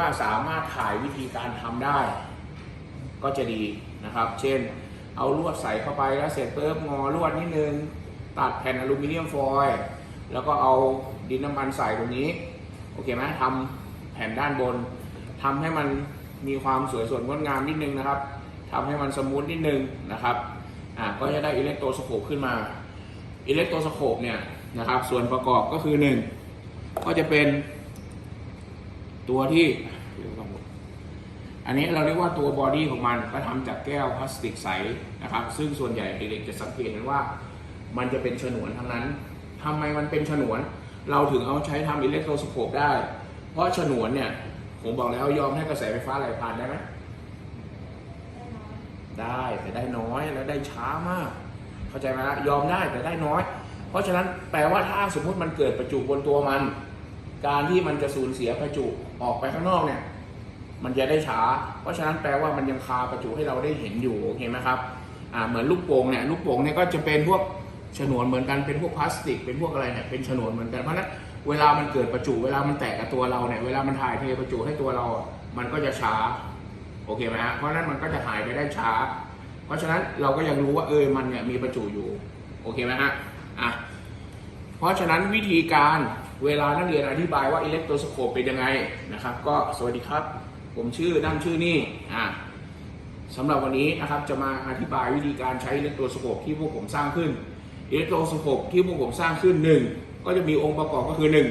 ถ้าสามารถถ่ายวิธีการทำได้ ก็จะดีนะครับ เช่น เอาลวดใส่เข้าไปแล้วเสร็จปุ๊บงอลวดนิดนึง ตัดแผ่นอลูมิเนียมฟอยล์แล้วก็เอาดินน้ำมันใส่ตรงนี้ โอเคไหมทำแผ่นด้านบนทำให้มันมีความสวยสดงดงามนิดนึงนะครับทำให้มันสมูทนิดนึงนะครับอ่าก็จะได้อิเล็กโทรสโคปขึ้นมาอิเล็กโทรสโคปเนี่ยนะครับ ส่วนประกอบก็คือหนึ่งก็จะเป็น ตัวที่อันนี้เราเรียกว่าตัวบอดี้ของมันก็ทำจากแก้วพลาสติกใสนะครับ ซึ่งส่วนใหญ่เด็กๆจะสังเกตเห็นว่า มันจะเป็นฉนวนทั้งนั้นทำไมมันเป็นฉนวน เราถึงเอาใช้ทำอิเล็กโทรสโคปได้ เพราะฉนวนเนี่ย ผมบอกแล้วยอมให้กระแสไฟฟ้าไหลผ่านได้ไหมได้แต่ได้น้อยและได้ช้ามาก เข้าใจไหมละยอมได้แต่ได้น้อย เพราะฉะนั้นแปลว่าถ้าสมมุติมันเกิดประจุบนตัวมัน การที่มันจะสูญเสียประจุออกไปข้างนอกเนี่ย มันจะได้ช้า เพราะฉะนั้นแปลว่ามันยังคาประจุให้เราได้เห็นอยู่โอเคไหมครับอ่าเหมือนลูกโป่งเนี่ยลูกโป่งเนี่ยก็จะเป็นพวกฉนวนเหมือนกันเป็นพวกพลาสติก เป็นพวกอะไรเนี่ยเป็นฉนวนเหมือนกันเพราะนั้นเวลามันเกิดประจุ เวลามันแตกกับตัวเราเนี่ยเวลามันถ่ายเทประจุให้ตัวเรา มันก็จะช้าโอเคไหมฮะเพราะฉะนั้นมันก็จะหายไปได้ช้า เพราะฉะนั้นเราก็ยังรู้ว่าเออมันเนี่ยมีประจุอยู่โอเคไหมฮะอะเพราะฉะนั้นวิธีการ เวลานักเรียนอธิบายว่าอิเล็กโทรสโคปเป็นยังไงนะครับ ก็สวัสดีครับ ผมชื่อนั่งชื่อนี่อ่าสำหรับวันนี้นะครับจะมาอธิบายวิธีการใช้อิเล็กโทรสโคปที่พวกผมสร้างขึ้นอิเล็กโทรสโคปที่พวกผมสร้างขึ้นหนึ่งก็จะมีองค์ประกอบก็คือหนึ่ง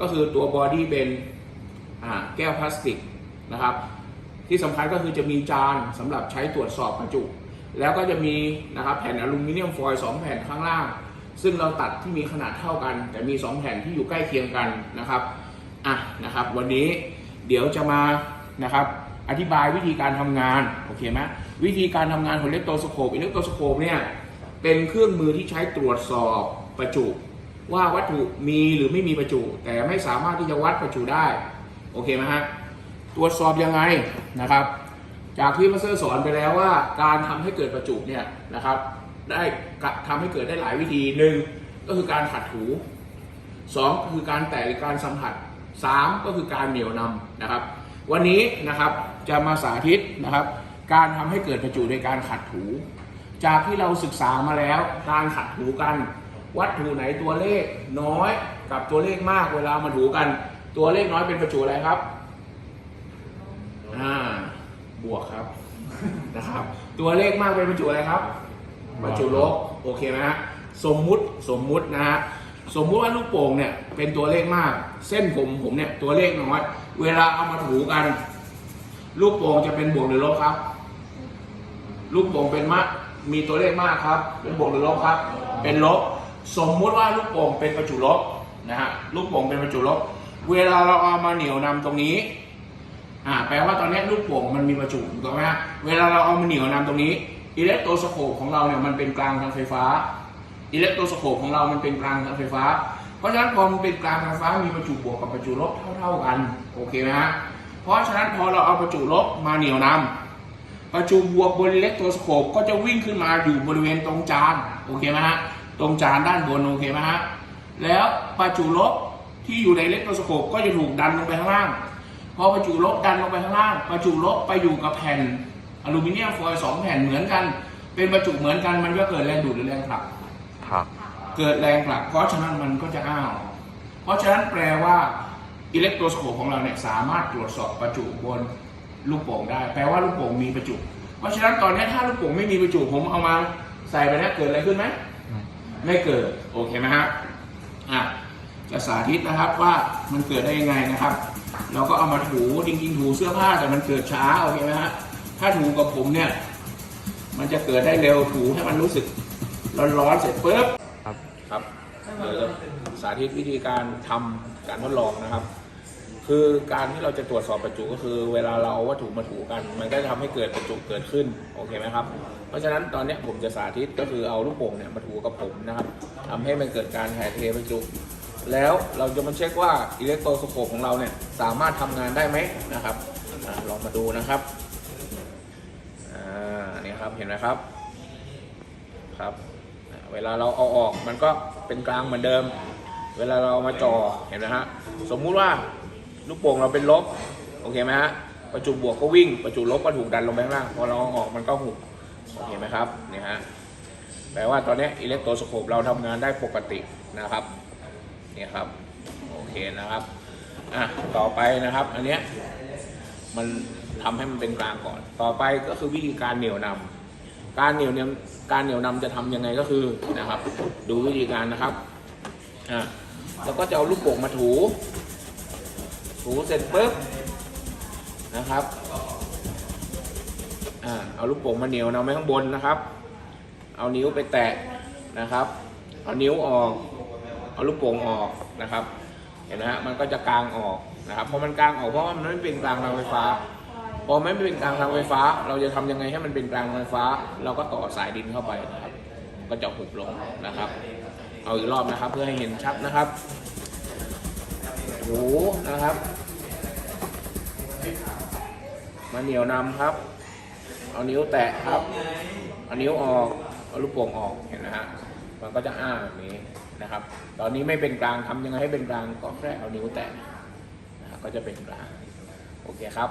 ก็คือตัวบอดี้เป็นอ่าแก้วพลาสติกนะครับ ที่สำคัญก็คือจะมีจานสำหรับใช้ตรวจสอบประจุ แล้วก็จะมีนะครับแผ่นอลูมิเนียมฟอยล์สองแผ่นข้างล่าง ซึ่งเราตัดที่มีขนาดเท่ากัน แต่มี 2 แผ่นที่อยู่ใกล้เคียงกันนะครับอะนะครับ วันนี้เดี๋ยวจะมานะครับ อธิบายวิธีการทำงานโอเคไหมวิธีการทำงานของเล็กโทรสโคปอิเล็กโทรสโคปเนี่ยเป็นเครื่องมือที่ใช้ตรวจสอบประจุ ว่าวัตถุมีหรือไม่มีประจุ แต่ไม่สามารถที่จะวัดประจุได้โอเคไหมฮะตรวจสอบยังไงนะครับ จากที่มาสเตอร์สอนไปแล้วว่าการทำให้เกิดประจุเนี่ยนะครับ ได้กะทำให้เกิดได้หลายวิธีหนึ่งก็คือการขัดถูสองก็คือการแตะหรือการสัมผัสสามก็คือการเหนี่ยวนำนะครับ วันนี้นะครับจะมาสาธิตนะครับ การทำให้เกิดประจุโดยการขัดถู จากที่เราศึกษามาแล้ว การขัดถูกัน วัตถุไหนตัวเลขน้อยกับตัวเลขมากเวลามาถูกัน ตัวเลขน้อยเป็นประจุอะไรครับอ่าบวกครับนะครับ ตัวเลขมากเป็นบรรจุอะไรครับ บรรจุลบโอเคไหมฮะสมมุติสมมุตินะฮะสมมุติว่าลูกโป่งเนี่ยเป็นตัวเลขมาก เส้นผมผมเนี่ยตัวเลขน้อยเวลาเอามาถูกัน ลูกโป่งจะเป็นบวกหรือลบครับ ลูกโป่งเป็นมากมีตัวเลขมากครับ เป็นบวกหรือลบครับ เป็นลบ สมมุติว่าลูกโป่งเป็นประจุลบนะฮะลูกโป่งเป็นประจุลบ เวลาเราเอามาเหนี่ยวนำตรงนี้อ่าแปลว่าตอนนี้ลูกโป่งมันมีประจุถูกไหมฮะเวลาเราเอามาเหนี่ยวนำตรงนี้ อิเล็กโทรสโคปของเราเนี่ยมันเป็นกลางทางไฟฟ้าอิเล็กโทรสโคปของเรามันเป็นกลางทางไฟฟ้า เพราะฉะนั้นพอมันเป็นกลางทางไฟฟ้ามีประจุบวกกับประจุลบเท่า ๆกันโอเคไหมฮะเพราะฉะนั้นพอเราเอาประจุลบมาเหนี่ยวนำประจุบวกบนอิเล็กโทรสโคปก็จะวิ่งขึ้นมาอยู่บริเวณตรงจานโอเคไหมฮะตรงจานด้านบนโอเคไหมฮะแล้วประจุลบที่อยู่ในอิเล็กโทรสโคปก็จะถูกดันลงไปข้างล่างพอประจุลบดันลงไปข้างล่าง ประจุลบไปอยู่กับแผ่น อลูมิเนียมฟอยล์สองแผ่นเหมือนกัน เป็นประจุเหมือนกันมันก็เกิดแรงดูดหรือแรงผลัก ครับ เกิดแรงผลัก เพราะฉะนั้นมันก็จะอ้าว เพราะฉะนั้นแปลว่าอิเล็กโทรสโคปของเราเนี่ยสามารถตรวจสอบประจุบนลูกโป่งได้ แปลว่าลูกโป่งมีประจุ เพราะฉะนั้นตอนนี้ถ้าลูกโป่งไม่มีประจุผมเอามาใส่ไปเนี่ยเกิดอะไรขึ้นไหมไม่เกิดโอเคไหมฮะอะจะสาธิตนะครับว่ามันเกิดได้ยังไงนะครับ เราก็เอามาถูจริงๆถูเสื้อผ้าแต่มันเกิดช้าโอเคไหมฮะ ถ้าถูกับผมเนี่ย มันจะเกิดได้เร็วถูให้มันรู้สึกร้อนๆเสร็จปุ๊บครับครับเดี๋ยวจะสาธิตวิธีการทำการทดลองนะครับ คือการที่เราจะตรวจสอบประจุก็คือ เวลาเราเอาวัตถุมาถูกัน มันก็จะทำให้เกิดประจุเกิดขึ้นโอเคไหมครับ เพราะฉะนั้นตอนเนี้ยผมจะสาธิตก็คือเอาลูกโป่งเนี่ยมาถูกับผมนะครับทำให้มันเกิดการถ่ายเทประจุแล้วเราจะมาเช็คว่าอิเล็กโทรสโคปของเราเนี่ยสามารถทำงานได้ไหมนะครับอาลองมาดูนะครับอ่ ครับเห็นไหมครับครับเวลาเราเอาออกมันก็เป็นกลางเหมือนเดิม เวลาเรามาจ่อเห็นไหมฮะสมมุติว่าลูกโป่งเราเป็นลบโอเคไหมฮะประจุบวกก็วิ่งประจุลบก็ถูกดันลงไปข้างล่างพอเราเอาออกมันก็หุบโอเคไหมครับเนี่ยฮะแปลว่าตอนนี้อิเล็กโทรสโคปเราทำงานได้ปกตินะครับเนี่ยครับโอเคนะครับอะต่อไปนะครับ อันเนี้ยมัน ทำให้มันเป็นกลางก่อน ต่อไปก็คือวิธีการเหนี่ยวนำการเหนี่ยวนำการเหนี่ยวนำจะทำยังไงก็คือนะครับ ดูวิธีการนะครับอะแล้วก็จะเอาลูกโป่งมาถู ถูเสร็จปุ๊บนะครับอ่าเอาลูกโป่งมาเหนียวนำไว้ข้างบนนะครับ เอานิ้วไปแตะนะครับ เอานิ้วออก เอาลูกโป่งออกนะครับ เห็นไหมฮะมันก็จะกลางออกนะครับ เพราะมันกลางออกเพราะว่ามันไม่เป็นกลางทางไฟฟ้า พอไม่เป็นกลางทางไฟฟ้า เราจะทำยังไงให้มันเป็นกลางไฟฟ้า เราก็ต่อสายดินเข้าไปนะครับ ก็จะหุบลงนะครับ เอาอีกรอบนะครับเพื่อให้เห็นชัดนะครับโหนะครับมาเหนียวนำครับ เอานิ้วแตะครับเอานิ้วออกเอาลูกโป่งออกเห็นนะฮะมันก็จะอ้าแบบนี้นะครับ ตอนนี้ไม่เป็นกลางทำยังไงให้เป็นกลางก็แค่เอานิ้วแตะนะก็จะเป็นกลางโอเคครับ